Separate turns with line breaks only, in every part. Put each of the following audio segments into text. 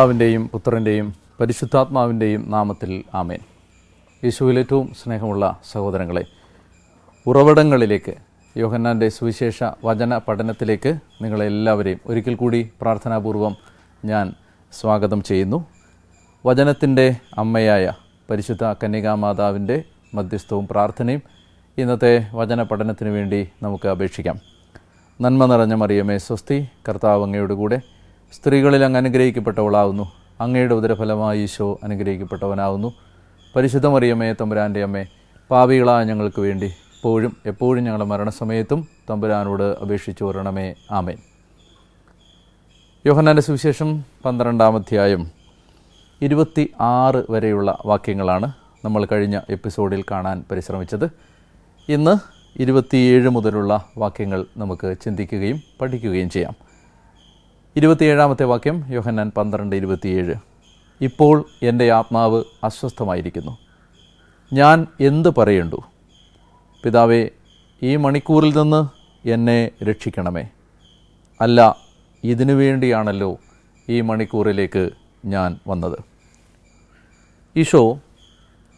പിതാവിന്റെയും പുത്രന്റെയും പരിശുദ്ധാത്മാവിന്റെയും നാമത്തിൽ ആമേൻ. യേശുവിൽ ഏറ്റവും സ്നേഹമുള്ള സഹോദരങ്ങളെ ഉറവിടങ്ങളിലേക്ക് യോഹന്നാന്റെ സുവിശേഷ വചന പഠനത്തിലേക്ക് നിങ്ങളെല്ലാവരെയും ഒരിക്കൽ കൂടി പ്രാർത്ഥനാപൂർവം ഞാൻ സ്വാഗതം ചെയ്യുന്നു. വചനത്തിന്റെ അമ്മയായ പരിശുദ്ധ കന്യകാമാതാവിന്റെ മധ്യസ്ഥവും പ്രാർത്ഥനയും ഇന്നത്തെ വചന പഠനത്തിന് വേണ്ടി നമുക്ക് അപേക്ഷിക്കാം. നന്മ നിറഞ്ഞ മറിയമേ സ്വസ്തി കർത്താവ് അങ്ങയുടെ കൂടെ സ്ത്രീകളിൽ അങ്ങ് അനുഗ്രഹിക്കപ്പെട്ടവളാവുന്നു. അങ്ങയുടെ ഉദരഫലമായി ഈശോ അനുഗ്രഹിക്കപ്പെട്ടവനാവുന്നു. പരിശുദ്ധ മറിയമ്മേ തമ്പുരാന്റെ അമ്മേ പാപികളായ ഞങ്ങൾക്ക് വേണ്ടി എപ്പോഴും എപ്പോഴും ഞങ്ങളുടെ മരണസമയത്തും തമ്പുരാനോട് അപേക്ഷിച്ചു വരണമേ. ആമേൻ. യോഹന്നാന്റെ സുവിശേഷം പന്ത്രണ്ടാം അധ്യായം ഇരുപത്തി ആറ് വരെയുള്ള വാക്യങ്ങളാണ് നമ്മൾ കഴിഞ്ഞ എപ്പിസോഡിൽ കാണാൻ പരിശ്രമിച്ചത്. ഇന്ന് ഇരുപത്തിയേഴ് മുതലുള്ള വാക്യങ്ങൾ നമുക്ക് ചിന്തിക്കുകയും പഠിക്കുകയും ചെയ്യാം. ഇരുപത്തിയേഴാമത്തെ വാക്യം യോഹന്നാൻ പന്ത്രണ്ട് ഇരുപത്തിയേഴ്. ഇപ്പോൾ എന്റെ ആത്മാവ് അസ്വസ്ഥമായിരിക്കുന്നു. ഞാൻ എന്ത് പറയണ്ടു? പിതാവേ ഈ മണിക്കൂറിൽ നിന്ന് എന്നെ രക്ഷിക്കണമേ. അല്ല ഇതിനു വേണ്ടിയാണല്ലോ ഈ മണിക്കൂറിലേക്ക് ഞാൻ വന്നത്. ഈശോ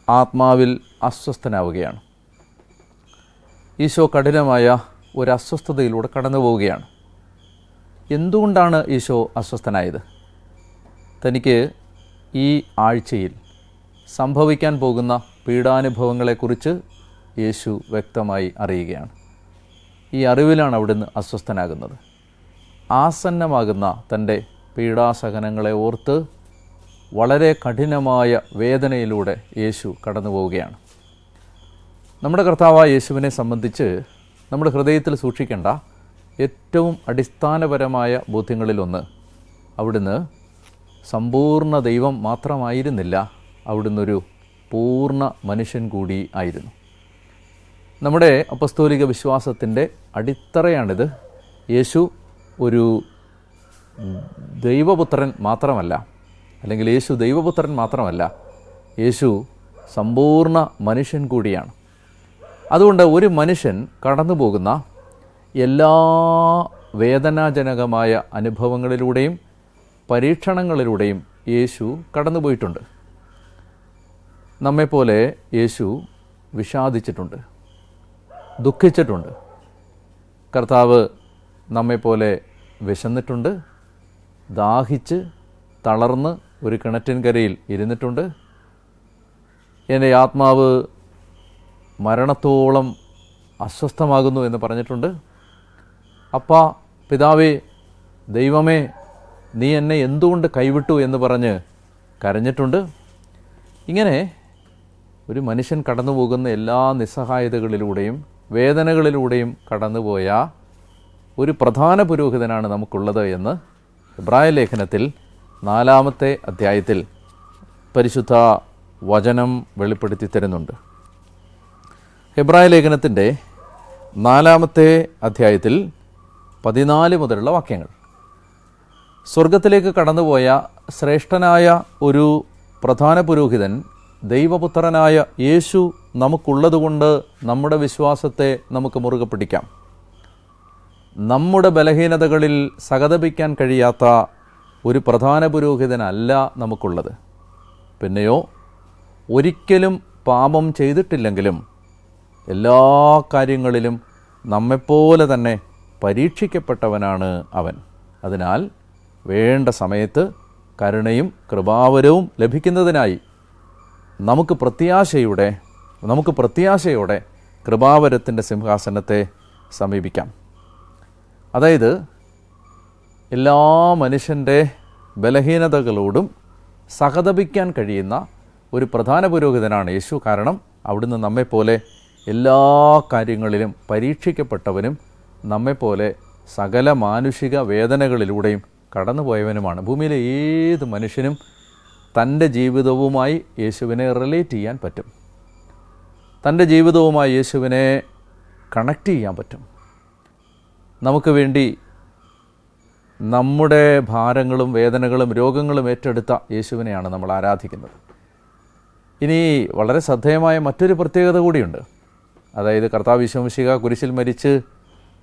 ആത്മാവിൽ അസ്വസ്ഥനാവുകയാണ്. ഈശോ കഠിനമായ ഒരു അസ്വസ്ഥതയിലൂടെ കടന്നു പോവുകയാണ് എന്തുകൊണ്ടാണ് ഈശോ അസ്വസ്ഥനായത്? തനിക്ക് ഈ ആഴ്ചയിൽ സംഭവിക്കാൻ പോകുന്ന പീഡാനുഭവങ്ങളെക്കുറിച്ച് യേശു വ്യക്തമായി അറിയുകയാണ്. ഈ അറിവിലാണ് അവിടുന്ന് അസ്വസ്ഥനാകുന്നത്. ആസന്നമാകുന്ന തന്റെ പീഡാസഹനങ്ങളെ ഓർത്ത് വളരെ കഠിനമായ വേദനയിലൂടെ യേശു കടന്നു പോവുകയാണ് നമ്മുടെ കർത്താവായ യേശുവിനെ സംബന്ധിച്ച് നമ്മുടെ ഹൃദയത്തിൽ സൂക്ഷിക്കേണ്ട ഏറ്റവും അടിസ്ഥാനപരമായ ബോധ്യങ്ങളിലൊന്ന് അവിടുന്ന് സമ്പൂർണ ദൈവം മാത്രമായിരുന്നില്ല അവിടുന്നൊരു പൂർണ മനുഷ്യൻ കൂടി ആയിരുന്നു. നമ്മുടെ അപ്പസ്തോലിക വിശ്വാസത്തിന്റെ അടിത്തറയാണിത്. യേശു ഒരു ദൈവപുത്രൻ മാത്രമല്ല അല്ലെങ്കിൽ യേശു ദൈവപുത്രൻ മാത്രമല്ല യേശു സമ്പൂർണ മനുഷ്യൻ കൂടിയാണ്. അതുകൊണ്ട് ഒരു മനുഷ്യൻ കടന്നു പോകുന്ന എല്ലാ വേദനാജനകമായ അനുഭവങ്ങളിലൂടെയും പരീക്ഷണങ്ങളിലൂടെയും യേശു കടന്നുപോയിട്ടുണ്ട്. നമ്മെപ്പോലെ യേശു വിഷാദിച്ചിട്ടുണ്ട് ദുഃഖിച്ചിട്ടുണ്ട്. കർത്താവ് നമ്മെപ്പോലെ വിശന്നിട്ടുണ്ട് ദാഹിച്ച് തളർന്ന് ഒരു കിണറ്റിൻകരയിൽ ഇരുന്നിട്ടുണ്ട്. എന്റെ ആത്മാവ് മരണത്തോളം അസ്വസ്ഥമാകുന്നു എന്ന് പറഞ്ഞിട്ടുണ്ട്. അപ്പ പിതാവേ ദൈവമേ നീ എന്നെ എന്തുകൊണ്ട് കൈവിട്ടു എന്ന് പറഞ്ഞ് കരഞ്ഞിട്ടുണ്ട്? ഇങ്ങനെ ഒരു മനുഷ്യൻ കടന്നു പോകുന്ന എല്ലാ നിസ്സഹായതകളിലൂടെയും വേദനകളിലൂടെയും കടന്നുപോയ ഒരു പ്രധാന പുരോഹിതനാണ് നമുക്കുള്ളത് എന്ന് ഇബ്രായ ലേഖനത്തിൽ നാലാമത്തെ അധ്യായത്തിൽ പരിശുദ്ധ വചനം വെളിപ്പെടുത്തി തരുന്നുണ്ട്. ഹെബ്രായ ലേഖനത്തിന്റെ നാലാമത്തെ അധ്യായത്തിൽ പതിനാല് മുതലുള്ള വാക്യങ്ങൾ. സ്വർഗത്തിലേക്ക് കടന്നുപോയ ശ്രേഷ്ഠനായ ഒരു പ്രധാന പുരോഹിതൻ ദൈവപുത്രനായ യേശു നമുക്കുള്ളതുകൊണ്ട് നമ്മുടെ വിശ്വാസത്തെ നമുക്ക് മുറുകെ പിടിക്കാം. നമ്മുടെ ബലഹീനതകളിൽ സഹതപിക്കാൻ കഴിയാത്ത ഒരു പ്രധാന പുരോഹിതനല്ല നമുക്കുള്ളത്. പിന്നെയോ ഒരിക്കലും പാപം ചെയ്തിട്ടില്ലെങ്കിലും എല്ലാ കാര്യങ്ങളിലും നമ്മെപ്പോലെ തന്നെ പരീക്ഷിക്കപ്പെട്ടവനാണ് അവൻ. അതിനാൽ വേണ്ട സമയത്ത് കരുണയും കൃപാവരവും ലഭിക്കുന്നതിനായി നമുക്ക് പ്രത്യാശയുടെ നമുക്ക് പ്രത്യാശയോടെ കൃപാവരത്തിന്റെ സിംഹാസനത്തെ സമീപിക്കാം. അതായത് എല്ലാ മനുഷ്യന്റെ ബലഹീനതകളോടും സഹതപിക്കാൻ കഴിയുന്ന ഒരു പ്രധാന പുരോഹിതനാണ് യേശു. കാരണം അവിടുന്ന് നമ്മെപ്പോലെ എല്ലാ കാര്യങ്ങളിലും പരീക്ഷിക്കപ്പെട്ടവനും നമ്മെപ്പോലെ സകല മാനുഷിക വേദനകളിലൂടെയും കടന്നുപോയവനുമാണ്. ഭൂമിയിലെ ഏത് മനുഷ്യനും തന്റെ ജീവിതവുമായി യേശുവിനെ റിലേറ്റ് ചെയ്യാൻ പറ്റും. തന്റെ ജീവിതവുമായി യേശുവിനെ കണക്ട് ചെയ്യാൻ പറ്റും. നമുക്ക് വേണ്ടി നമ്മുടെ ഭാരങ്ങളും വേദനകളും രോഗങ്ങളും ഏറ്റെടുത്ത യേശുവിനെയാണ് നമ്മൾ ആരാധിക്കുന്നത്. ഇനി വളരെ ശ്രദ്ധേയമായ മറ്റൊരു പ്രത്യേകത കൂടിയുണ്ട്. അതായത് കർത്താവ് വിശ്വംശിക കുരിശിൽ മരിച്ച്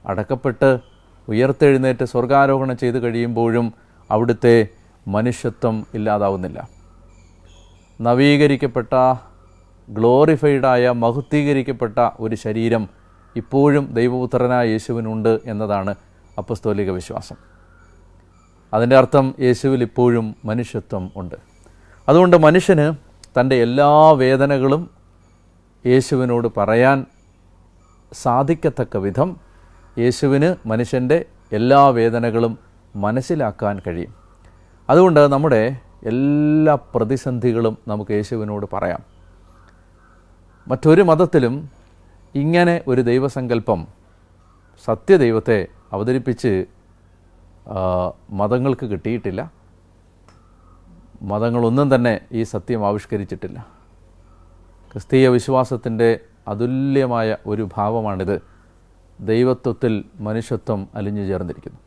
അടക്കപ്പെട്ട് ഉയർത്തെഴുന്നേറ്റ് സ്വർഗാരോഹണം ചെയ്ത് കഴിയുമ്പോഴും അവിടുത്തെ മനുഷ്യത്വം ഇല്ലാതാവുന്നില്ല. നവീകരിക്കപ്പെട്ട ഗ്ലോറിഫൈഡായ മഹുദ്ധീകരിക്കപ്പെട്ട ഒരു ശരീരം ഇപ്പോഴും ദൈവപുത്രനായ യേശുവിനുണ്ട് എന്നതാണ് അപ്പസ്തോലിക വിശ്വാസം. അതിന്റെ അർത്ഥം യേശുവിൽ ഇപ്പോഴും മനുഷ്യത്വം ഉണ്ട്. അതുകൊണ്ട് മനുഷ്യന് തന്റെ എല്ലാ വേദനകളും യേശുവിനോട് പറയാൻ സാധിക്കത്തക്ക വിധം യേശുവിന് മനുഷ്യന്റെ എല്ലാ വേദനകളും മനസ്സിലാക്കാൻ കഴിയും. അതുകൊണ്ട് നമ്മുടെ എല്ലാ പ്രതിസന്ധികളും നമുക്ക് യേശുവിനോട് പറയാം. മറ്റൊരു മതത്തിലും ഇങ്ങനെ ഒരു ദൈവസങ്കല്പം സത്യദൈവത്തെ അവതരിപ്പിച്ച് മതങ്ങൾക്ക് കിട്ടിയിട്ടില്ല. മതങ്ങളൊന്നും തന്നെ ഈ സത്യം ആവിഷ്കരിച്ചിട്ടില്ല. ക്രിസ്തീയ വിശ്വാസത്തിന്റെ അതുല്യമായ ഒരു ഭാവമാണിത്. ദൈവത്വത്തിൽ മനുഷ്യത്വം അലിഞ്ഞു ചേർന്നിരിക്കുന്നു.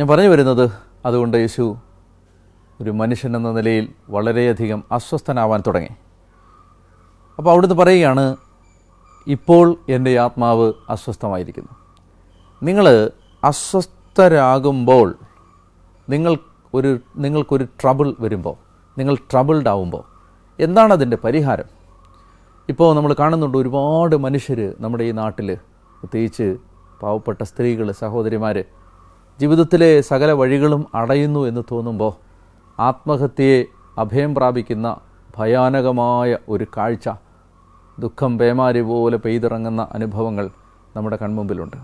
ഞാൻ പറഞ്ഞു വരുന്നത് അതുകൊണ്ട് യേശു ഒരു മനുഷ്യൻ എന്ന നിലയിൽ വളരെയധികം അസ്വസ്ഥനാവാൻ തുടങ്ങി. അപ്പോൾ അവിടുന്ന് പറയുകയാണ് ഇപ്പോൾ എന്റെ ആത്മാവ് അസ്വസ്ഥമായിരിക്കുന്നു. നിങ്ങൾ അസ്വസ്ഥരാകുമ്പോൾ നിങ്ങൾ ഒരു നിങ്ങൾക്കൊരു ട്രബിൾ വരുമ്പോൾ നിങ്ങൾ ട്രബിൾഡ് ആവുമ്പോൾ എന്താണ് അതിന്റെ പരിഹാരം? ഇപ്പോൾ നമ്മൾ കാണുന്നുണ്ട് ഒരുപാട് മനുഷ്യർ നമ്മുടെ ഈ നാട്ടിൽ പ്രത്യേകിച്ച് പാവപ്പെട്ട സ്ത്രീകൾ സഹോദരിമാർ ജീവിതത്തിലെ സകല വഴികളും അടയുന്നു എന്ന് തോന്നുമ്പോൾ ആത്മഹത്യയെ അഭയം പ്രാപിക്കുന്ന ഭയാനകമായ ഒരു കാഴ്ച ദുഃഖം പേമാരി പോലെ പെയ്തിറങ്ങുന്ന അനുഭവങ്ങൾ നമ്മുടെ കൺമുമ്പിലുണ്ട്.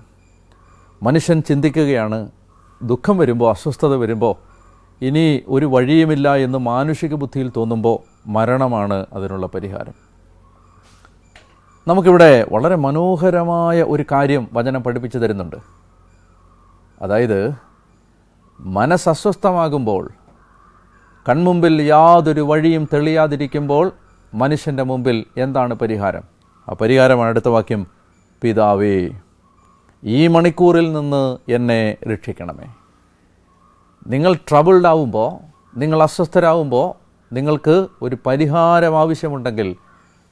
മനുഷ്യൻ ചിന്തിക്കുകയാണ് ദുഃഖം വരുമ്പോൾ അസ്വസ്ഥത വരുമ്പോൾ ഇനി ഒരു വഴിയുമില്ല എന്ന് മാനുഷിക ബുദ്ധിയിൽ തോന്നുമ്പോൾ മരണമാണ് അതിനുള്ള പരിഹാരം. നമുക്കിവിടെ വളരെ മനോഹരമായ ഒരു കാര്യം വചനം പഠിപ്പിച്ചു തരുന്നുണ്ട്. അതായത് മനസ്സസ്വസ്ഥമാകുമ്പോൾ കൺമുമ്പിൽ യാതൊരു വഴിയും തെളിയാതിരിക്കുമ്പോൾ മനുഷ്യന്റെ മുമ്പിൽ എന്താണ് പരിഹാരം? ആ പരിഹാരമാണ് അടുത്ത വാക്യം. പിതാവേ ഈ മണിക്കൂറിൽ നിന്ന് എന്നെ രക്ഷിക്കണമേ. നിങ്ങൾ ട്രബിൾഡ് ആവുമ്പോൾ നിങ്ങൾ അസ്വസ്ഥരാകുമ്പോൾ നിങ്ങൾക്ക് ഒരു പരിഹാരം ആവശ്യമുണ്ടെങ്കിൽ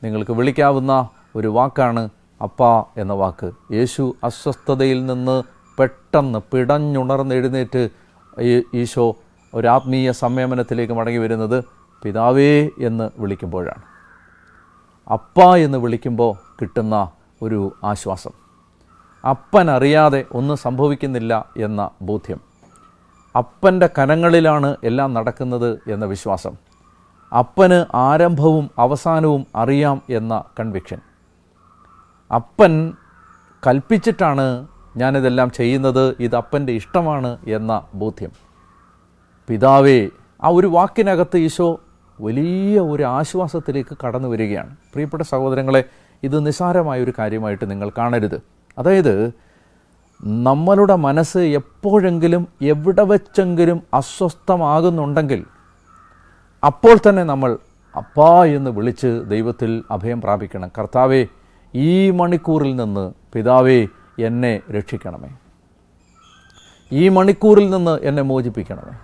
നിങ്ങൾക്ക് വിളിക്കാവുന്ന ഒരു വാക്കാണ് അപ്പ എന്ന വാക്ക്. യേശു അസ്വസ്ഥതയിൽ നിന്ന് പെട്ടെന്ന് പിടഞ്ഞുണർന്നെഴുന്നേറ്റ് ഈശോ ഒരു ആത്മീയ സംയമനത്തിലേക്ക് മടങ്ങി വരുന്നത് പിതാവേ എന്ന് വിളിക്കുമ്പോഴാണ്. അപ്പ എന്ന് വിളിക്കുമ്പോൾ കിട്ടുന്ന ഒരു ആശ്വാസം. അപ്പൻ അറിയാതെ ഒന്നും സംഭവിക്കുന്നില്ല എന്ന ബോധ്യം. അപ്പന്റെ കനങ്ങളിലാണ് എല്ലാം നടക്കുന്നത് എന്ന വിശ്വാസം. അപ്പന് ആരംഭവും അവസാനവും അറിയാം എന്ന കൺവിക്ഷൻ അപ്പൻ കൽപ്പിച്ചിട്ടാണ് ഞാനിതെല്ലാം ചെയ്യുന്നത് ഇത് അപ്പന്റെ ഇഷ്ടമാണ് എന്ന ബോധ്യം. പിതാവേ ആ ഒരു വാക്കിനകത്ത് ഈശോ വലിയ ഒരു ആശ്വാസത്തിലേക്ക് കടന്നു വരികയാണ്. പ്രിയപ്പെട്ട സഹോദരങ്ങളെ ഇത് നിസാരമായ ഒരു കാര്യമായിട്ട് നിങ്ങൾ കാണരുത്. അതായത് നമ്മളുടെ മനസ്സ് എപ്പോഴെങ്കിലും എവിടെ വെച്ചെങ്കിലും അസ്വസ്ഥമാകുന്നുണ്ടെങ്കിൽ അപ്പോൾ തന്നെ നമ്മൾ അപ്പാ എന്ന് വിളിച്ച് ദൈവത്തിൽ അഭയം പ്രാപിക്കണം. കർത്താവേ ഈ മണിക്കൂറിൽ നിന്ന് പിതാവേ എന്നെ രക്ഷിക്കണമേ. ഈ മണിക്കൂറിൽ നിന്ന് എന്നെ മോചിപ്പിക്കണമേ.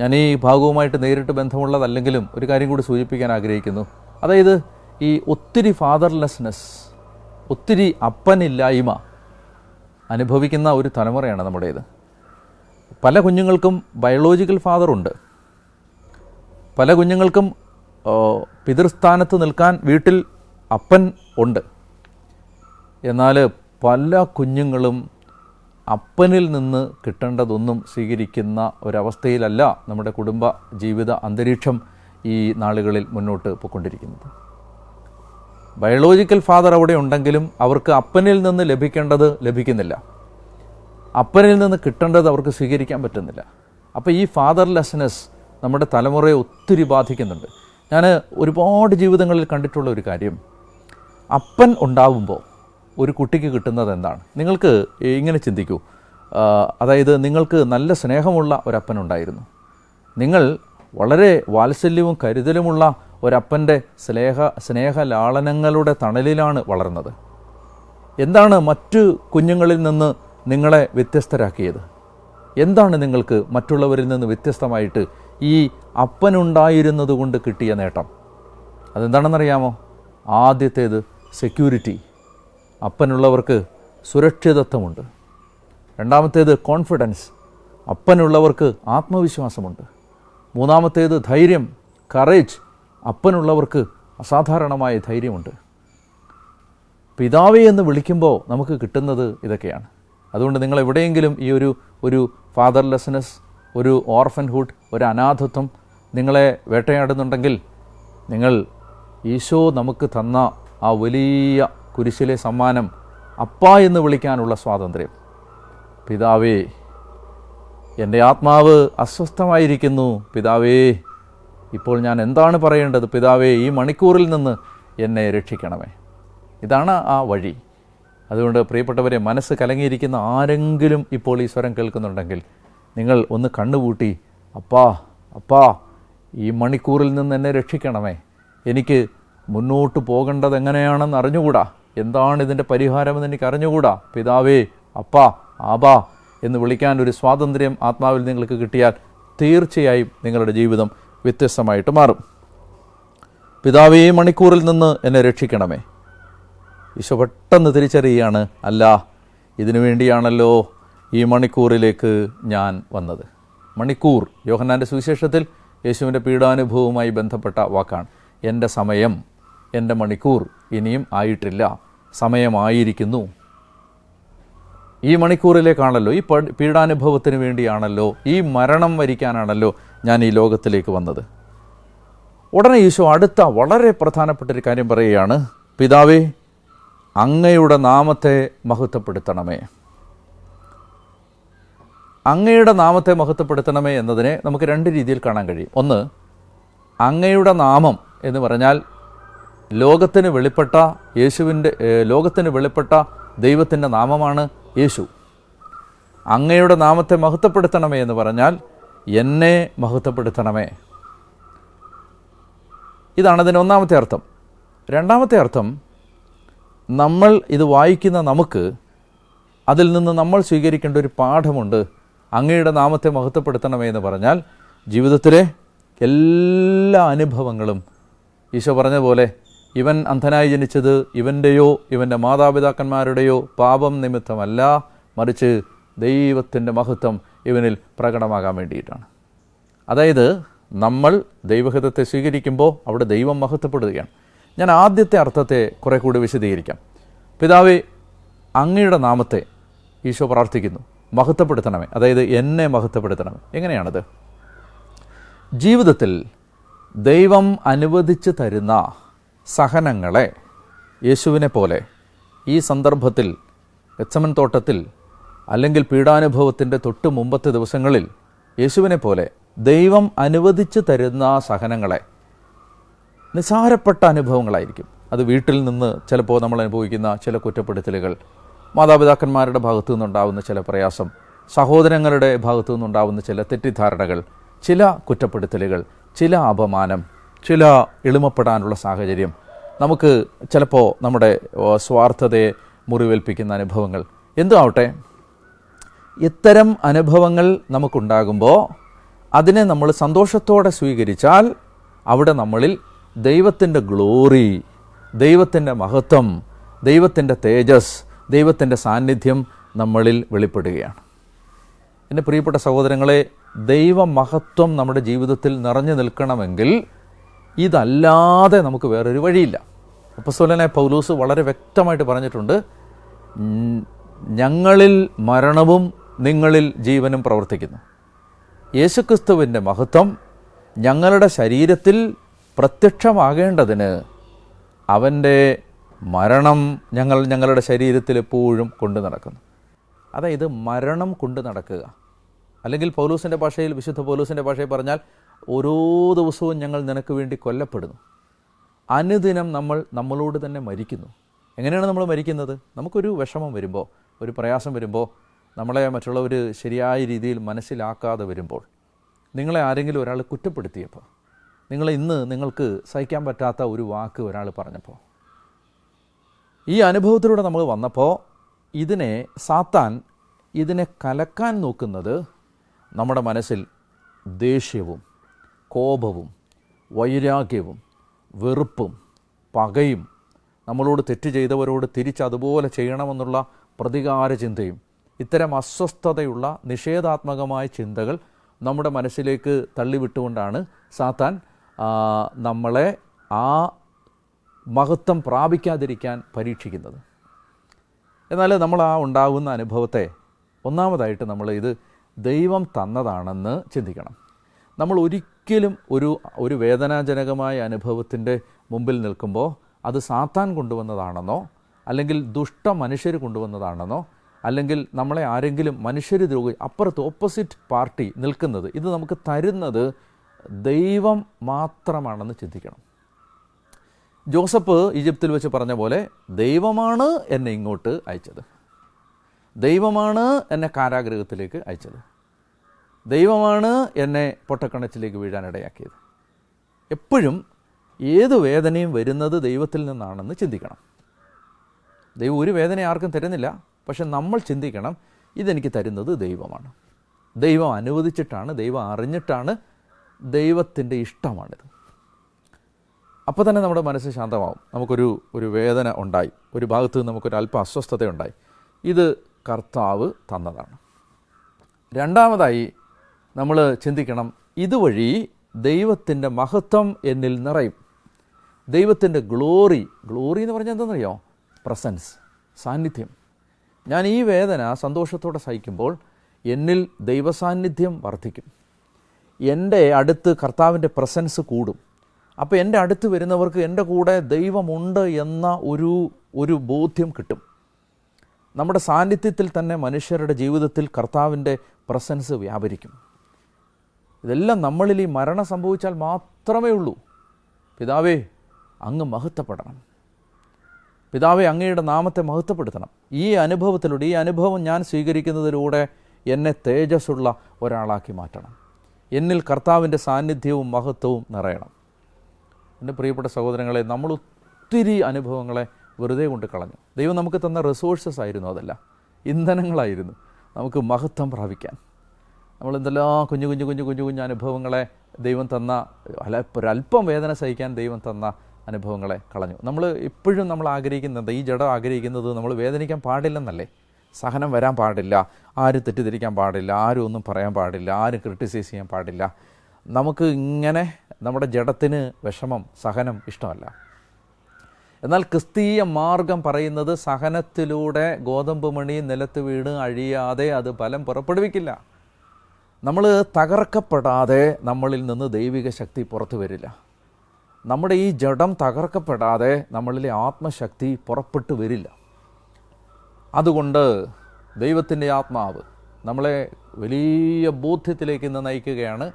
ഞാൻ ഈ ഭാഗവുമായിട്ട് നേരിട്ട് ബന്ധമുള്ളതല്ലെങ്കിലും ഒരു കാര്യം കൂടി സൂചിപ്പിക്കാൻ ആഗ്രഹിക്കുന്നു. അതായത് ഈ ഒത്തിരി ഫാദർലെസ്നെസ് ഒത്തിരി അപ്പനില്ലായ്മ അനുഭവിക്കുന്ന ഒരു തലമുറയാണ് നമ്മുടേത്. പല കുഞ്ഞുങ്ങൾക്കും ബയോളജിക്കൽ ഫാദറുണ്ട് പല കുഞ്ഞുങ്ങൾക്കും പിതൃസ്ഥാനത്ത് നിൽക്കാൻ വീട്ടിൽ അപ്പൻ ഉണ്ട്. എന്നാൽ പല കുഞ്ഞുങ്ങളും അപ്പനിൽ നിന്ന് കിട്ടേണ്ടതൊന്നും സ്വീകരിക്കുന്ന ഒരവസ്ഥയിലല്ല നമ്മുടെ കുടുംബ ജീവിത അന്തരീക്ഷം ഈ നാളുകളിൽ മുന്നോട്ട് പോയിക്കൊണ്ടിരിക്കുന്നത്. ബയോളജിക്കൽ ഫാദർ അവിടെ ഉണ്ടെങ്കിലും അവർക്ക് അപ്പനിൽ നിന്ന് ലഭിക്കേണ്ടത് ലഭിക്കുന്നില്ല. അപ്പനിൽ നിന്ന് കിട്ടേണ്ടത് അവർക്ക് സ്വീകരിക്കാൻ പറ്റുന്നില്ല. അപ്പോൾ ഈ ഫാദർലെസ്നെസ് നമ്മുടെ തലമുറയെ ഒത്തിരി ബാധിക്കുന്നുണ്ട്. ഞാൻ ഒരുപാട് ജീവിതങ്ങളിൽ കണ്ടിട്ടുള്ള ഒരു കാര്യം. അപ്പൻ ഉണ്ടാവുമ്പോൾ ഒരു കുട്ടിക്ക് കിട്ടുന്നത് എന്താണ്? നിങ്ങൾക്ക് ഇങ്ങനെ ചിന്തിക്കൂ. അതായത് നിങ്ങൾക്ക് നല്ല സ്നേഹമുള്ള ഒരപ്പൻ ഉണ്ടായിരുന്നു. നിങ്ങൾ വളരെ വാത്സല്യവും കരുതലുമുള്ള ഒരപ്പന്റെ സ്നേഹ സ്നേഹലാളനങ്ങളുടെ തണലിലാണ് വളർന്നത്. എന്താണ് മറ്റു കുഞ്ഞുങ്ങളിൽ നിന്ന് നിങ്ങളെ വ്യത്യസ്തരാക്കിയത്? എന്താണ് നിങ്ങൾക്ക് മറ്റുള്ളവരിൽ നിന്ന് വ്യത്യസ്തമായിട്ട് ഈ അപ്പനുണ്ടായിരുന്നത് കൊണ്ട് കിട്ടിയ നേട്ടം? അതെന്താണെന്നറിയാമോ? ആദ്യത്തേത് സെക്യൂരിറ്റി അപ്പനുള്ളവർക്ക് സുരക്ഷിതത്വമുണ്ട്. രണ്ടാമത്തേത് കോൺഫിഡൻസ് അപ്പനുള്ളവർക്ക് ആത്മവിശ്വാസമുണ്ട്. മൂന്നാമത്തേത് ധൈര്യം കറേജ് അപ്പനുള്ളവർക്ക് അസാധാരണമായ ധൈര്യമുണ്ട്. പിതാവേ എന്ന് വിളിക്കുമ്പോൾ നമുക്ക് കിട്ടുന്നത് ഇതൊക്കെയാണ്. അതുകൊണ്ട് നിങ്ങൾ എവിടെയെങ്കിലും ഈ ഒരു ഒരു ഫാദർലെസ്നെസ് ഒരു ഓർഫൻഹുഡ് ഒരു അനാഥത്വം നിങ്ങളെ വേട്ടയാടുന്നുണ്ടെങ്കിൽ നിങ്ങൾ ഈശോ നമുക്ക് തന്ന ആ വലിയ കുരിശിലെ സമ്മാനം അപ്പ എന്ന് വിളിക്കാനുള്ള സ്വാതന്ത്ര്യം. പിതാവേ എന്റെ ആത്മാവ് അസ്വസ്ഥമായിരിക്കുന്നു. പിതാവേ ഇപ്പോൾ ഞാൻ എന്താണ് പറയേണ്ടത്? പിതാവേ ഈ മണിക്കൂറിൽ നിന്ന് എന്നെ രക്ഷിക്കണമേ. ഇതാണ് ആ വഴി. അതുകൊണ്ട് പ്രിയപ്പെട്ടവരെ മനസ്സ് കലങ്ങിയിരിക്കുന്ന ആരെങ്കിലും ഇപ്പോൾ ഈ സ്വരം കേൾക്കുന്നുണ്ടെങ്കിൽ നിങ്ങൾ ഒന്ന് കണ്ണുപൂട്ടി അപ്പാ അപ്പാ ഈ മണിക്കൂറിൽ നിന്ന് എന്നെ രക്ഷിക്കണമേ. എനിക്ക് മുന്നോട്ട് പോകേണ്ടത് എങ്ങനെയാണെന്ന് അറിഞ്ഞുകൂടാ? എന്താണ് ഇതിന്റെ പരിഹാരമെന്ന് എനിക്ക് അറിഞ്ഞുകൂടാ? പിതാവേ അപ്പാ ആബാ എന്ന് വിളിക്കാൻ ഒരു സ്വാതന്ത്ര്യം ആത്മാവിൽ നിങ്ങൾക്ക് കിട്ടിയാൽ തീർച്ചയായും നിങ്ങളുടെ ജീവിതം വ്യത്യസ്തമായിട്ട് മാറും. പിതാവേ മണിക്കൂറിൽ നിന്ന് എന്നെ രക്ഷിക്കണമേ. ഈശോ പെട്ടെന്ന് തിരിച്ചറിയുകയാണ് അല്ല ഇതിനു വേണ്ടിയാണല്ലോ ഈ മണിക്കൂറിലേക്ക് ഞാൻ വന്നത്. മണിക്കൂർ യോഹന്നാന്റെ സുവിശേഷത്തിൽ യേശുവിന്റെ പീഡാനുഭവവുമായി ബന്ധപ്പെട്ട വാക്കാണ്. എന്റെ സമയം എന്റെ മണിക്കൂർ ഇനിയും ആയിട്ടില്ല. സമയമായിരിക്കുന്നു. ഈ മണിക്കൂറിലേക്കാണല്ലോ ഈ പീഡാനുഭവത്തിന് വേണ്ടിയാണല്ലോ ഈ മരണം വരിക്കാനാണല്ലോ ഞാൻ ഈ ലോകത്തിലേക്ക് വന്നത്. ഉടനെ ഈശോ അടുത്ത വളരെ പ്രധാനപ്പെട്ട ഒരു കാര്യം പറയുകയാണ് പിതാവേ അങ്ങയുടെ നാമത്തെ മഹത്വപ്പെടുത്തണമേ. അങ്ങയുടെ നാമത്തെ മഹത്വപ്പെടുത്തണമേ എന്നതിനെ നമുക്ക് രണ്ട് രീതിയിൽ കാണാൻ കഴിയും. ഒന്ന് അങ്ങയുടെ നാമം എന്ന് പറഞ്ഞാൽ ലോകത്തിന് വെളിപ്പെട്ട യേശുവിന്റെ ലോകത്തിന് വെളിപ്പെട്ട ദൈവത്തിന്റെ നാമമാണ് യേശു. അങ്ങയുടെ നാമത്തെ മഹത്വപ്പെടുത്തണമേ എന്ന് പറഞ്ഞാൽ എന്നെ മഹത്വപ്പെടുത്തണമേ. ഇതാണ് അതിന്റെ ഒന്നാമത്തെ അർത്ഥം. രണ്ടാമത്തെ അർത്ഥം നമ്മൾ ഇത് വായിക്കുന്ന നമുക്ക് അതിൽ നിന്ന് നമ്മൾ സ്വീകരിക്കേണ്ട ഒരു പാഠമുണ്ട്. അങ്ങയുടെ നാമത്തെ മഹത്വപ്പെടുത്തണമേ എന്ന് പറഞ്ഞാൽ ജീവിതത്തിലെ എല്ലാ അനുഭവങ്ങളും ഈശോ പറഞ്ഞ പോലെ ഇവൻ അന്ധനായി ജനിച്ചത് ഇവന്റെയോ ഇവന്റെ മാതാപിതാക്കന്മാരുടെയോ പാപം നിമിത്തമല്ല. മറിച്ച് ദൈവത്തിന്റെ മഹത്വം ഇവനിൽ പ്രകടമാകാൻ വേണ്ടിയിട്ടാണ്. അതായത് നമ്മൾ ദൈവഹിതത്തെ സ്വീകരിക്കുമ്പോൾ അവിടെ ദൈവം മഹത്വപ്പെടുകയാണ്. ഞാൻ ആദ്യത്തെ അർത്ഥത്തെ കുറെ കൂടി വിശദീകരിക്കാം. പിതാവേ അങ്ങയുടെ നാമത്തെ ഈശോ പ്രാർത്ഥിക്കുന്നു. മഹത്വപ്പെടുത്തണമേ. അതായത് എന്നെ മഹത്വപ്പെടുത്തണമേ. എങ്ങനെയാണത്? ജീവിതത്തിൽ ദൈവം അനുവദിച്ച് തരുന്ന സഹനങ്ങളെ യേശുവിനെ പോലെ ഈ സന്ദർഭത്തിൽ എച്ചമൻ തോട്ടത്തിൽ അല്ലെങ്കിൽ പീഡാനുഭവത്തിന്റെ തൊട്ട് മുമ്പത്തെ ദിവസങ്ങളിൽ യേശുവിനെ പോലെ ദൈവം അനുവദിച്ച് തരുന്ന സഹനങ്ങളെ നിസാരപ്പെട്ട അനുഭവങ്ങളായിരിക്കും. അത് വീട്ടിൽ നിന്ന് ചിലപ്പോൾ നമ്മൾ അനുഭവിക്കുന്ന ചില കുറ്റപ്പെടുത്തലുകൾ മാതാപിതാക്കന്മാരുടെ ഭാഗത്തു നിന്നുണ്ടാവുന്ന ചില പ്രയാസം സഹോദരങ്ങളുടെ ഭാഗത്തു നിന്നുണ്ടാവുന്ന ചില തെറ്റിദ്ധാരണകൾ ചില കുറ്റപ്പെടുത്തലുകൾ ചില അപമാനം ചില എളിമപ്പെടാനുള്ള സാഹചര്യം. നമുക്ക് ചിലപ്പോൾ നമ്മുടെ സ്വാർത്ഥതയെ മുറിവേൽപ്പിക്കുന്ന അനുഭവങ്ങൾ. എന്തുമാവട്ടെ? ഇത്തരം അനുഭവങ്ങൾ നമുക്കുണ്ടാകുമ്പോൾ അതിനെ നമ്മൾ സന്തോഷത്തോടെ സ്വീകരിച്ചാൽ അവിടെ നമ്മളിൽ ദൈവത്തിന്റെ ഗ്ലോറി ദൈവത്തിന്റെ മഹത്വം ദൈവത്തിന്റെ തേജസ് ദൈവത്തിന്റെ സാന്നിധ്യം നമ്മളിൽ വെളിപ്പെടുകയാണ്. എന്റെ പ്രിയപ്പെട്ട സഹോദരങ്ങളെ ദൈവമഹത്വം നമ്മുടെ ജീവിതത്തിൽ നിറഞ്ഞു നിൽക്കണമെങ്കിൽ ഇതല്ലാതെ നമുക്ക് വേറൊരു വഴിയില്ല. അപ്പസ്വലനെ പൗലൂസ് വളരെ വ്യക്തമായിട്ട് പറഞ്ഞിട്ടുണ്ട് ഞങ്ങളിൽ മരണവും നിങ്ങളിൽ ജീവനും പ്രവർത്തിക്കുന്നു. യേശുക്രിസ്തുവിന്റെ മഹത്വം ഞങ്ങളുടെ ശരീരത്തിൽ പ്രത്യക്ഷമാകേണ്ടതിന് അവന്റെ മരണം ഞങ്ങൾ ഞങ്ങളുടെ ശരീരത്തിൽ എപ്പോഴും കൊണ്ടു നടക്കുന്നു. അതായത് മരണം കൊണ്ടു നടക്കുക. അല്ലെങ്കിൽ പൗലൂസിന്റെ ഭാഷയിൽ വിശുദ്ധ പൗലൂസിന്റെ ഭാഷയിൽ പറഞ്ഞാൽ ഓരോ ദിവസവും ഞങ്ങൾ നിനക്ക് വേണ്ടി കൊല്ലപ്പെടുന്നു. അനുദിനം നമ്മൾ നമ്മളോട് തന്നെ മരിക്കുന്നു. എങ്ങനെയാണ് നമ്മൾ മരിക്കുന്നത്? നമുക്കൊരു വിഷമം വരുമ്പോൾ ഒരു പ്രയാസം വരുമ്പോൾ നമ്മളെ മറ്റുള്ളവർ ശരിയായ രീതിയിൽ മനസ്സിലാക്കാതെ വരുമ്പോൾ നിങ്ങളെ ആരെങ്കിലും ഒരാൾ കുറ്റപ്പെടുത്തിയപ്പോൾ നിങ്ങളെ ഇന്ന് നിങ്ങൾക്ക് സഹിക്കാൻ പറ്റാത്ത ഒരു വാക്ക് ഒരാൾ പറഞ്ഞപ്പോൾ ഈ അനുഭവത്തിലൂടെ നമ്മൾ വന്നപ്പോൾ ഇതിനെ സാത്താൻ ഇതിനെ കലക്കാൻ നോക്കുന്നത് നമ്മുടെ മനസ്സിൽ ദേഷ്യവും കോപവും വൈരാഗ്യവും വെറുപ്പും പകയും നമ്മളോട് തെറ്റ് ചെയ്തവരോട് തിരിച്ചതുപോലെ ചെയ്യണമെന്നുള്ള പ്രതികാര ചിന്തയും ഇത്തരം അസ്വസ്ഥതയുള്ള നിഷേധാത്മകമായ ചിന്തകൾ നമ്മുടെ മനസ്സിലേക്ക് തള്ളിവിട്ടുകൊണ്ടാണ് സാത്താൻ നമ്മളെ ആ മഹത്വം പ്രാപിക്കാതിരിക്കാൻ പരീക്ഷിക്കുന്നത്. എന്നാൽ നമ്മൾ ആ ഉണ്ടാകുന്ന അനുഭവത്തെ ഒന്നാമതായിട്ട് നമ്മൾ ഇത് ദൈവം തന്നതാണെന്ന് ചിന്തിക്കണം. നമ്മൾ ഒരിക്കലും ഒരു ഒരു വേദനാജനകമായ അനുഭവത്തിന്റെ മുമ്പിൽ നിൽക്കുമ്പോൾ അത് സാത്താൻ കൊണ്ടുവന്നതാണെന്നോ അല്ലെങ്കിൽ ദുഷ്ട മനുഷ്യർ കൊണ്ടുവന്നതാണെന്നോ അല്ലെങ്കിൽ നമ്മളെ ആരെങ്കിലും മനുഷ്യർ ദ്രോഹി അപ്പുറത്ത് ഓപ്പോസിറ്റ് പാർട്ടി നിൽക്കുന്നത് ഇത് നമുക്ക് തരുന്നത് ദൈവം മാത്രമാണെന്ന് ചിന്തിക്കണം. ജോസഫ് ഈജിപ്തിൽ വെച്ച് പറഞ്ഞ പോലെ ദൈവമാണ് എന്നെ ഇങ്ങോട്ട് അയച്ചത്. ദൈവമാണ് എന്നെ കാരാഗ്രഹത്തിലേക്ക് അയച്ചത്. ദൈവമാണ് എന്നെ പൊട്ടക്കണച്ചിലേക്ക് വീഴാനിടയാക്കിയത് എപ്പോഴും ഏത് വേദനയും വരുന്നത് ദൈവത്തിൽ നിന്നാണെന്ന് ചിന്തിക്കണം. ദൈവം ഒരു വേദന ആർക്കും തരുന്നില്ല പക്ഷെ നമ്മൾ ചിന്തിക്കണം ഇതെനിക്ക് തരുന്നത് ദൈവമാണ്. ദൈവം അനുവദിച്ചിട്ടാണ് ദൈവം അറിഞ്ഞിട്ടാണ് ദൈവത്തിന്റെ ഇഷ്ടമാണിത്. അപ്പോൾ തന്നെ നമ്മുടെ മനസ്സ് ശാന്തമാവും. നമുക്കൊരു ഒരു വേദന ഉണ്ടായി. ഒരു ഭാഗത്ത് നമുക്കൊരു അല്പ അസ്വസ്ഥത ഉണ്ടായി ഇത് കർത്താവ് തന്നതാണ്. രണ്ടാമതായി നമ്മൾ ചിന്തിക്കണം ഇതുവഴി ദൈവത്തിന്റെ മഹത്വം എന്നിൽ നിറയും. ദൈവത്തിന്റെ ഗ്ലോറി ഗ്ലോറി എന്ന് പറഞ്ഞാൽ എന്താണെന്നറിയോ? പ്രസൻസ് സാന്നിധ്യം. ഞാൻ ഈ വേദന സന്തോഷത്തോടെ സഹിക്കുമ്പോൾ എന്നിൽ ദൈവസാന്നിധ്യം വർദ്ധിക്കും. എന്റെ അടുത്ത് കർത്താവിന്റെ പ്രസൻസ് കൂടും. അപ്പോൾ എന്റെ അടുത്ത് വരുന്നവർക്ക് എന്റെ കൂടെ ദൈവമുണ്ട് എന്ന ഒരു ഒരു ബോധ്യം കിട്ടും. നമ്മുടെ സാന്നിധ്യത്തിൽ തന്നെ മനുഷ്യരുടെ ജീവിതത്തിൽ കർത്താവിന്റെ പ്രസൻസ് വ്യാപരിക്കും. ഇതെല്ലാം നമ്മളിൽ ഈ മരണം സംഭവിച്ചാൽ മാത്രമേ ഉള്ളൂ. പിതാവേ അങ്ങ് മഹത്വപ്പെടണം. പിതാവെ അങ്ങയുടെ നാമത്തെ മഹത്വപ്പെടുത്തണം. ഈ അനുഭവത്തിലൂടെ ഈ അനുഭവം ഞാൻ സ്വീകരിക്കുന്നതിലൂടെ എന്നെ തേജസ്സുള്ള ഒരാളാക്കി മാറ്റണം. എന്നിൽ കർത്താവിന്റെ സാന്നിധ്യവും മഹത്വവും നിറയണം. എന്റെ പ്രിയപ്പെട്ട സഹോദരങ്ങളെ നമ്മൾ ഒത്തിരി അനുഭവങ്ങളെ വെറുതെ കൊണ്ട് കളഞ്ഞു. ദൈവം നമുക്ക് തന്ന റിസോഴ്സസ് ആയിരുന്നു അതല്ല. ഇന്ധനങ്ങളായിരുന്നു നമുക്ക് മഹത്വം പ്രാപിക്കാൻ. നമ്മൾ എന്തെല്ലാം കുഞ്ഞു കുഞ്ഞു കുഞ്ഞു കുഞ്ഞു കുഞ്ഞു അനുഭവങ്ങളെ ദൈവം തന്ന അല്ല ഒരല്പം വേദന സഹിക്കാൻ ദൈവം തന്ന അനുഭവങ്ങളെ കളഞ്ഞു. നമ്മൾ ഇപ്പോഴും നമ്മൾ ആഗ്രഹിക്കുന്നത് ഈ ജഡം ആഗ്രഹിക്കുന്നത് നമ്മൾ വേദനിക്കാൻ പാടില്ലെന്നല്ലേ? സഹനം വരാൻ പാടില്ല ആരും തെറ്റിദ്ധരിക്കാൻ പാടില്ല ആരും ഒന്നും പറയാൻ പാടില്ല ആരും ക്രിട്ടിസൈസ് ചെയ്യാൻ പാടില്ല. നമുക്ക് ഇങ്ങനെ നമ്മുടെ ജഡത്തിന് വിഷമം സഹനം ഇഷ്ടമല്ല. എന്നാൽ ക്രിസ്തീയ മാർഗം പറയുന്നത് സഹനത്തിലൂടെ ഗോതമ്പ് മണി നിലത്ത് വീണ് അഴിയാതെ അത് ഫലം പുറപ്പെടുവിക്കില്ല. നമ്മൾ തകർക്കപ്പെടാതെ നമ്മളിൽ നിന്ന് ദൈവിക ശക്തി പുറത്തു വരില്ല. നമ്മുടെ ഈ ജഡം തകർക്കപ്പെടാതെ നമ്മളിലെ ആത്മശക്തി പുറപ്പെട്ടു വരില്ല. അതുകൊണ്ട് ദൈവത്തിന്റെ ആത്മാവ് നമ്മളെ വലിയ ബോധ്യത്തിലേക്ക് ഇന്ന് നയിക്കുകയാണ്.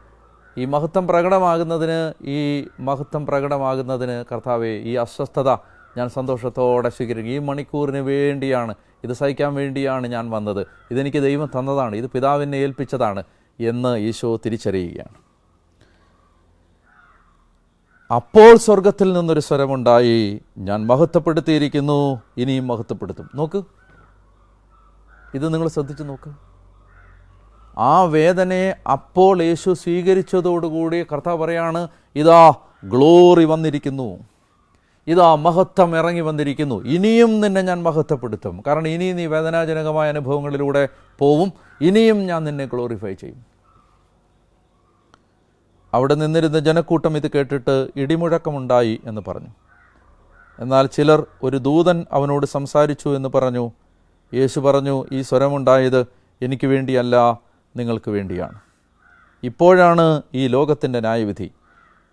ഈ മഹത്വം പ്രകടമാകുന്നതിന് ഈ മഹത്വം പ്രകടമാകുന്നതിന് കർത്താവെ ഈ അസ്വസ്ഥത ഞാൻ സന്തോഷത്തോടെ സ്വീകരിക്കും. ഈ മണിക്കൂറിന് വേണ്ടിയാണ് ഇത് സഹിക്കാൻ വേണ്ടിയാണ് ഞാൻ വന്നത്. ഇതെനിക്ക് ദൈവം തന്നതാണ് ഇത് പിതാവിനെ ഏൽപ്പിച്ചതാണ് എന്ന് ഈശോ തിരിച്ചറിയുകയാണ്. അപ്പോൾ സ്വർഗത്തിൽ നിന്നൊരു സ്വരമുണ്ടായി. ഞാൻ മഹത്വപ്പെടുത്തിയിരിക്കുന്നു ഇനിയും മഹത്വപ്പെടുത്തും. നോക്ക്. ഇത് നിങ്ങൾ ശ്രദ്ധിച്ച് നോക്ക്. ആ വേദനയെ അപ്പോൾ യേശു സ്വീകരിച്ചതോടുകൂടി കർത്താവ് പറയാണ് ഇതാ ഗ്ലോറി വന്നിരിക്കുന്നു. ഇതാ മഹത്വം ഇറങ്ങി വന്നിരിക്കുന്നു. ഇനിയും നിന്നെ ഞാൻ മഹത്വപ്പെടുത്തും. കാരണം ഇനിയും നീ വേദനാജനകമായ അനുഭവങ്ങളിലൂടെ പോവും. ഇനിയും ഞാൻ നിന്നെ ഗ്ലോറിഫൈ ചെയ്യും. അവിടെ നിന്നിരുന്ന ജനക്കൂട്ടം ഇത് കേട്ടിട്ട് ഇടിമുഴക്കമുണ്ടായി എന്ന് പറഞ്ഞു. എന്നാൽ ചിലർ ഒരു ദൂതൻ അവനോട് സംസാരിച്ചു എന്ന് പറഞ്ഞു. യേശു പറഞ്ഞു ഈ സ്വരമുണ്ടായത് എനിക്ക് വേണ്ടിയല്ല നിങ്ങൾക്ക് വേണ്ടിയാണ്. ഇപ്പോഴാണ് ഈ ലോകത്തിന്റെ ന്യായവിധി.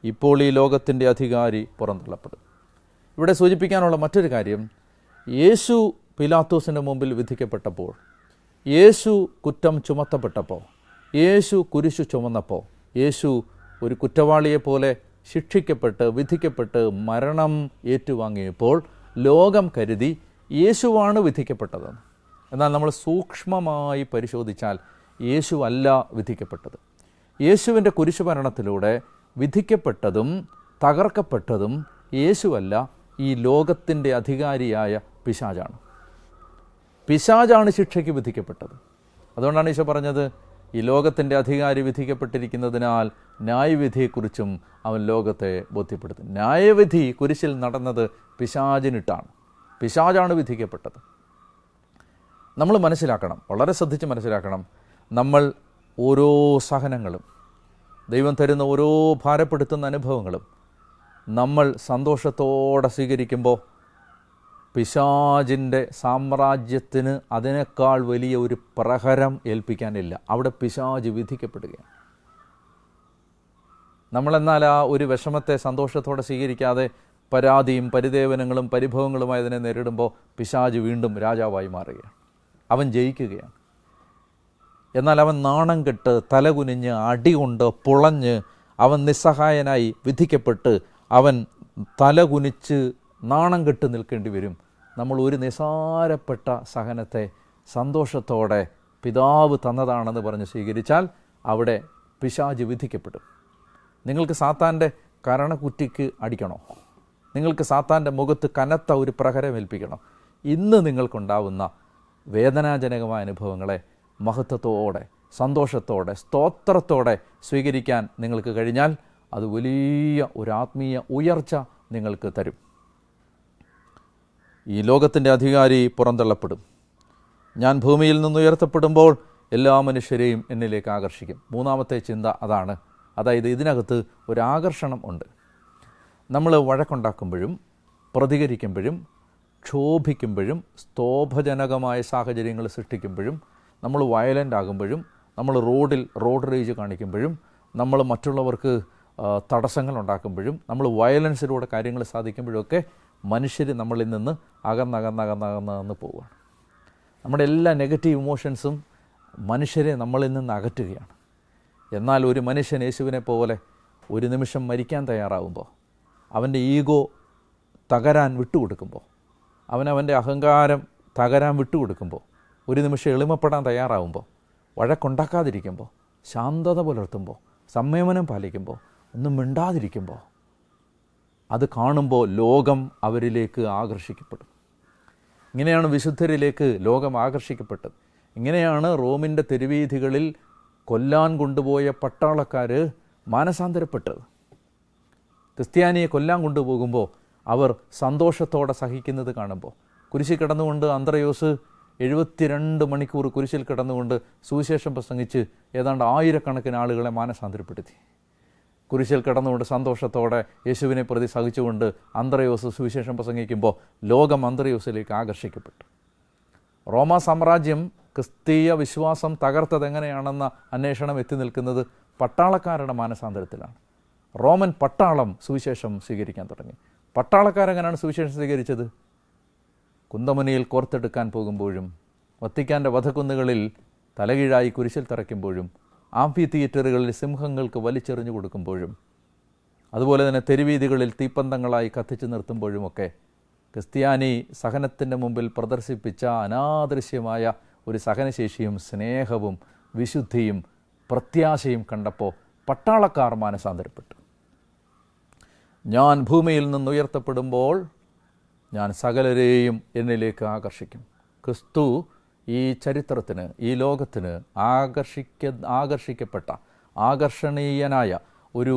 ഇപ്പോൾ ഈ ലോകത്തിന്റെ അധികാരി പുറന്തള്ളപ്പെടും. ഇവിടെ സൂചിപ്പിക്കാനുള്ള മറ്റൊരു കാര്യം യേശു പിലാത്തോസിന്റെ മുമ്പിൽ വിധിക്കപ്പെട്ടപ്പോൾ യേശു കുറ്റം ചുമത്തപ്പെട്ടപ്പോൾ യേശു കുരിശു ചുമന്നപ്പോൾ യേശു ഒരു കുറ്റവാളിയെപ്പോലെ ശിക്ഷിക്കപ്പെട്ട് വിധിക്കപ്പെട്ട് മരണം ഏറ്റുവാങ്ങിയപ്പോൾ ലോകം കരുതി യേശുവാണ് വിധിക്കപ്പെട്ടതെന്ന് എന്നാൽ നമ്മൾ സൂക്ഷ്മമായി പരിശോധിച്ചാൽ യേശു അല്ല വിധിക്കപ്പെട്ടത്. യേശുവിന്റെ കുരിശുമരണത്തിലൂടെ വിധിക്കപ്പെട്ടതും തകർക്കപ്പെട്ടതും യേശുവല്ല ഈ ലോകത്തിന്റെ അധികാരിയായ പിശാജാണ് പിശാജാണ് ശിക്ഷയ്ക്ക് വിധിക്കപ്പെട്ടത്. അതുകൊണ്ടാണ് ഈശോ പറഞ്ഞത് ഈ ലോകത്തിന്റെ അധികാരി വിധിക്കപ്പെട്ടിരിക്കുന്നതിനാൽ ന്യായവിധിയെക്കുറിച്ചും അവൻ ലോകത്തെ ബോധ്യപ്പെടുത്തും. ന്യായവിധി കുരിശിൽ നടന്നത് പിശാചിനിട്ടാണ്. പിശാജാണ് വിധിക്കപ്പെട്ടത്. നമ്മൾ മനസ്സിലാക്കണം വളരെ ശ്രദ്ധിച്ച് മനസ്സിലാക്കണം നമ്മൾ ഓരോ സഹനങ്ങളും ദൈവം തരുന്ന ഓരോ ഭാരപ്പെടുത്തുന്ന അനുഭവങ്ങളും നമ്മൾ സന്തോഷത്തോടെ സ്വീകരിക്കുമ്പോൾ പിശാജിന്റെ സാമ്രാജ്യത്തിന് അതിനേക്കാൾ വലിയ ഒരു പ്രഹരം ഏൽപ്പിക്കാനില്ല. അവിടെ പിശാജ് വിധിക്കപ്പെടുകയാണ്. നമ്മളെന്നാൽ ആ ഒരു വിഷമത്തെ സന്തോഷത്തോടെ സ്വീകരിക്കാതെ പരാതിയും പരിദേവനങ്ങളും പരിഭവങ്ങളുമായി അതിനെ നേരിടുമ്പോൾ പിശാജ് വീണ്ടും രാജാവായി മാറുകയാണ്. അവൻ ജയിക്കുകയാണ്. എന്നാൽ അവൻ നാണം കെട്ട് തലകുനിഞ്ഞ് അടികൊണ്ട് പുളഞ്ഞ് അവൻ നിസ്സഹായനായി വിധിക്കപ്പെട്ട് അവൻ തലകുനിച്ച് നാണം കെട്ട് നിൽക്കേണ്ടി വരും. നമ്മൾ ഒരു നിസാരപ്പെട്ട സഹനത്തെ സന്തോഷത്തോടെ പിതാവ് തന്നതാണെന്ന് പറഞ്ഞ് സ്വീകരിച്ചാൽ അവിടെ പിശാജ് വിധിക്കപ്പെടും. നിങ്ങൾക്ക് സാത്താന്റെ കരണക്കുറ്റിക്ക് അടിക്കണോ? നിങ്ങൾക്ക് സാത്താന്റെ മുഖത്ത് കനത്ത ഒരു പ്രഹരം ഏൽപ്പിക്കണം? ഇന്ന് നിങ്ങൾക്കുണ്ടാവുന്ന വേദനാജനകമായ അനുഭവങ്ങളെ മഹത്വത്തോടെ സന്തോഷത്തോടെ സ്തോത്രത്തോടെ സ്വീകരിക്കാൻ നിങ്ങൾക്ക് കഴിഞ്ഞാൽ അത് വലിയ ഒരു ആത്മീയ ഉയർച്ച നിങ്ങൾക്ക് തരും. ഈ ലോകത്തിന്റെ അധികാരി പുറന്തള്ളപ്പെടും. ഞാൻ ഭൂമിയിൽ നിന്ന് ഉയർത്തപ്പെടുമ്പോൾ എല്ലാ മനുഷ്യരെയും എന്നിലേക്ക് ആകർഷിക്കും. മൂന്നാമത്തെ ചിന്ത അതാണ്. അതായത് ഇതിനകത്ത് ഒരാകർഷണം ഉണ്ട്. നമ്മൾ വഴക്കുണ്ടാക്കുമ്പോഴും പ്രതികരിക്കുമ്പോഴും ക്ഷോഭിക്കുമ്പോഴും സ്തോഭജനകമായ സാഹചര്യങ്ങൾ സൃഷ്ടിക്കുമ്പോഴും നമ്മൾ വയലന്റ് ആകുമ്പോഴും നമ്മൾ റോഡിൽ റോഡ് റേജ് കാണിക്കുമ്പോഴും നമ്മൾ മറ്റുള്ളവർക്ക് തടസ്സങ്ങൾ ഉണ്ടാക്കുമ്പോഴും നമ്മൾ വയലൻസിലൂടെ കാര്യങ്ങൾ സാധിക്കുമ്പോഴൊക്കെ മനുഷ്യർ നമ്മളിൽ നിന്ന് അകന്നകന്നകന്നകന്നകന്ന് പോവുകയാണ്. നമ്മുടെ എല്ലാ നെഗറ്റീവ് ഇമോഷൻസും മനുഷ്യരെ നമ്മളിൽ നിന്ന് അകറ്റുകയാണ്. എന്നാൽ ഒരു മനുഷ്യൻ യേശുവിനെ പോലെ ഒരു നിമിഷം മരിക്കാൻ തയ്യാറാവുമ്പോൾ അവന്റെ ഈഗോ തകരാൻ വിട്ടുകൊടുക്കുമ്പോൾ അവനവന്റെ അഹങ്കാരം തകരാൻ വിട്ടുകൊടുക്കുമ്പോൾ ഒരു നിമിഷം എളിമപ്പെടാൻ തയ്യാറാവുമ്പോൾ വഴക്കുണ്ടാക്കാതിരിക്കുമ്പോൾ ശാന്തത പുലർത്തുമ്പോൾ സംയമനം പാലിക്കുമ്പോൾ ഒന്നും മിണ്ടാതിരിക്കുമ്പോൾ അത് കാണുമ്പോൾ ലോകം അവരിലേക്ക് ആകർഷിക്കപ്പെടും. ഇങ്ങനെയാണ് വിശുദ്ധരിലേക്ക് ലോകം ആകർഷിക്കപ്പെട്ടത്. ഇങ്ങനെയാണ് റോമിന്റെ തെരുവീഥികളിൽ കൊല്ലാൻ കൊണ്ടുപോയ പട്ടാളക്കാർ മാനസാന്തരപ്പെട്ടത്. ക്രിസ്ത്യാനിയെ കൊല്ലാൻ കൊണ്ടുപോകുമ്പോൾ അവർ സന്തോഷത്തോടെ സഹിക്കുന്നത് കാണുമ്പോൾ കുരിശിൽ കിടന്നുകൊണ്ട് അന്ത്രയോസ് എഴുപത്തിരണ്ട് മണിക്കൂർ കുരിശിൽ കിടന്നുകൊണ്ട് സുവിശേഷം പ്രസംഗിച്ച് ഏതാണ്ട് ആയിരക്കണക്കിന് ആളുകളെ മാനസാന്തരപ്പെടുത്തി. കുരിശിൽ കിടന്നുകൊണ്ട് സന്തോഷത്തോടെ യേശുവിനെ പ്രതി സഹിച്ചുകൊണ്ട് അന്ത്രയോസ് സുവിശേഷം പ്രസംഗിക്കുമ്പോൾ ലോകം അന്തരയോസിലേക്ക് ആകർഷിക്കപ്പെട്ടു. റോമ സാമ്രാജ്യം ക്രിസ്തീയ വിശ്വാസം തകർത്തത് എങ്ങനെയാണെന്ന അന്വേഷണം എത്തി നിൽക്കുന്നത് പട്ടാളക്കാരുടെ മാനസാന്തരത്തിലാണ്. റോമൻ പട്ടാളം സുവിശേഷം സ്വീകരിക്കാൻ തുടങ്ങി. പട്ടാളക്കാരെങ്ങനെയാണ് സുവിശേഷം സ്വീകരിച്ചത്? കുന്തമുനിയിൽ കോർത്തെടുക്കാൻ പോകുമ്പോഴും വത്തിക്കാന്റെ വധക്കുന്നുകളിൽ തലകീഴായി കുരിശിൽ തറയ്ക്കുമ്പോഴും ആംഫി തിയേറ്ററുകളിൽ സിംഹങ്ങൾക്ക് വലിച്ചെറിഞ്ഞു കൊടുക്കുമ്പോഴും അതുപോലെ തന്നെ തെരുവീതികളിൽ തീപ്പന്തങ്ങളായി കത്തിച്ചു നിർത്തുമ്പോഴുമൊക്കെ ക്രിസ്ത്യാനി സഹനത്തിന്റെ മുമ്പിൽ പ്രദർശിപ്പിച്ച അനാദൃശ്യമായ ഒരു സഹനശേഷിയും സ്നേഹവും വിശുദ്ധിയും പ്രത്യാശയും കണ്ടപ്പോൾ പട്ടാളക്കാർ മാനസാന്തരപ്പെട്ടു. ഞാൻ ഭൂമിയിൽ നിന്ന് ഉയർത്തപ്പെടുമ്പോൾ ഞാൻ സകലരെയും എന്നിലേക്ക് ആകർഷിക്കും. ക്രിസ്തു ഈ ചരിത്രത്തിന് ഈ ലോകത്തിന് ആകർഷിക്ക ആകർഷിക്കപ്പെട്ട ആകർഷണീയനായ ഒരു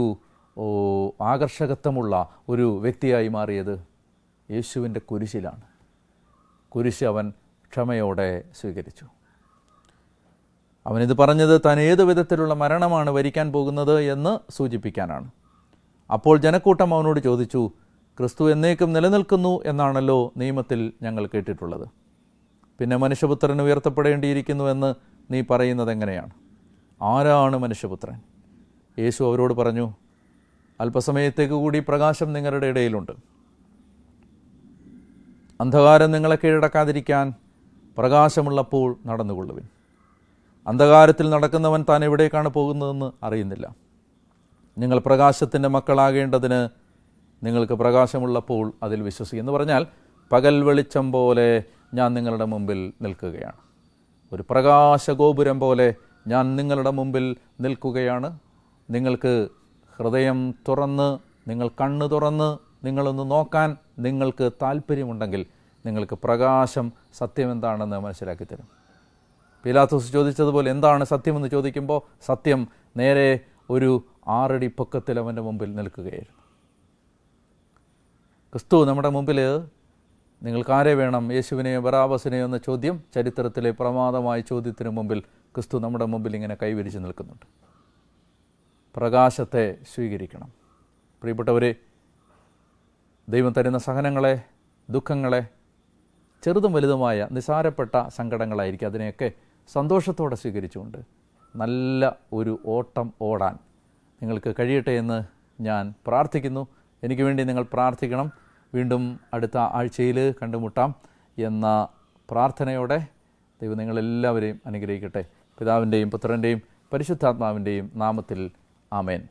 ആകർഷകത്വമുള്ള ഒരു വ്യക്തിയായി മാറിയത് യേശുവിന്റെ കുരിശിലാണ്. കുരിശ് അവൻ ക്ഷമയോടെ സ്വീകരിച്ചു. അവനിത് പറഞ്ഞത് താൻ ഏത് വിധത്തിലുള്ള മരണമാണ് വരിക്കാൻ പോകുന്നത് എന്ന് സൂചിപ്പിക്കാനാണ്. അപ്പോൾ ജനക്കൂട്ടം അവനോട് ചോദിച്ചു ക്രിസ്തു എന്നേക്കും നിലനിൽക്കുന്നു എന്നാണല്ലോ നിയമത്തിൽ ഞങ്ങൾ കേട്ടിട്ടുള്ളത്. പിന്നെ മനുഷ്യപുത്രൻ ഉയർത്തപ്പെടേണ്ടിയിരിക്കുന്നു എന്ന് നീ പറയുന്നത് എങ്ങനെയാണ്? ആരാണ് മനുഷ്യപുത്രൻ? യേശു അവരോട് പറഞ്ഞു അല്പസമയത്തേക്ക് കൂടി പ്രകാശം നിങ്ങളുടെ ഇടയിലുണ്ട്. അന്ധകാരം നിങ്ങളെ കീഴടക്കാതിരിക്കാൻ പ്രകാശമുള്ളപ്പോൾ നടന്നുകൊള്ളുവിൻ. അന്ധകാരത്തിൽ നടക്കുന്നവൻ താൻ എവിടേക്കാണ് പോകുന്നതെന്ന് അറിയുന്നില്ല. നിങ്ങൾ പ്രകാശത്തിന്റെ മക്കളാകേണ്ടതിന് നിങ്ങൾക്ക് പ്രകാശമുള്ളപ്പോൾ അതിൽ വിശ്വസിക്കുന്നു. പറഞ്ഞാൽ പകൽ വെളിച്ചം പോലെ ഞാൻ നിങ്ങളുടെ മുമ്പിൽ നിൽക്കുകയാണ്. ഒരു പ്രകാശഗോപുരം പോലെ ഞാൻ നിങ്ങളുടെ മുമ്പിൽ നിൽക്കുകയാണ്. നിങ്ങൾക്ക് ഹൃദയം തുറന്ന് നിങ്ങൾ കണ്ണ് തുറന്ന് നിങ്ങളൊന്ന് നോക്കാൻ നിങ്ങൾക്ക് താല്പര്യമുണ്ടെങ്കിൽ നിങ്ങൾക്ക് പ്രകാശം സത്യം എന്താണെന്ന് മനസ്സിലാക്കി തരും. പീലാത്തോസ് ചോദിച്ചതുപോലെ എന്താണ് സത്യമെന്ന് ചോദിക്കുമ്പോൾ സത്യം നേരെ ഒരു ആറടി പൊക്കത്തിൽ അവന്റെ മുമ്പിൽ നിൽക്കുകയായിരുന്നു. ക്രിസ്തു നമ്മുടെ മുമ്പിൽ നിങ്ങൾക്കാരെ വേണം. യേശുവിനെയോ ബറാബസിനെയോ എന്ന ചോദ്യം ചരിത്രത്തിലെ പ്രമാദമായ ചോദ്യത്തിന് മുമ്പിൽ ക്രിസ്തു നമ്മുടെ മുമ്പിൽ ഇങ്ങനെ കൈവരിച്ച് നിൽക്കുന്നുണ്ട്. പ്രകാശത്തെ സ്വീകരിക്കണം. പ്രിയപ്പെട്ടവരെ ദൈവം തരുന്ന സഹനങ്ങളെ ദുഃഖങ്ങളെ ചെറുതും വലുതുമായ നിസാരപ്പെട്ട സങ്കടങ്ങളായിരിക്കും അതിനെയൊക്കെ സന്തോഷത്തോടെ സ്വീകരിച്ചുകൊണ്ട് നല്ല ഒരു ഓട്ടം ഓടാൻ നിങ്ങൾക്ക് കഴിയട്ടെ എന്ന് ഞാൻ പ്രാർത്ഥിക്കുന്നു. എനിക്ക് വേണ്ടി നിങ്ങൾ പ്രാർത്ഥിക്കണം. വീണ്ടും അടുത്ത ആഴ്ചയിൽ കണ്ടുമുട്ടാം എന്ന പ്രാർത്ഥനയോടെ ദൈവം നിങ്ങളെല്ലാവരെയും അനുഗ്രഹിക്കട്ടെ. പിതാവിന്റെയും പുത്രന്റെയും പരിശുദ്ധാത്മാവിന്റെയും നാമത്തിൽ ആമേൻ.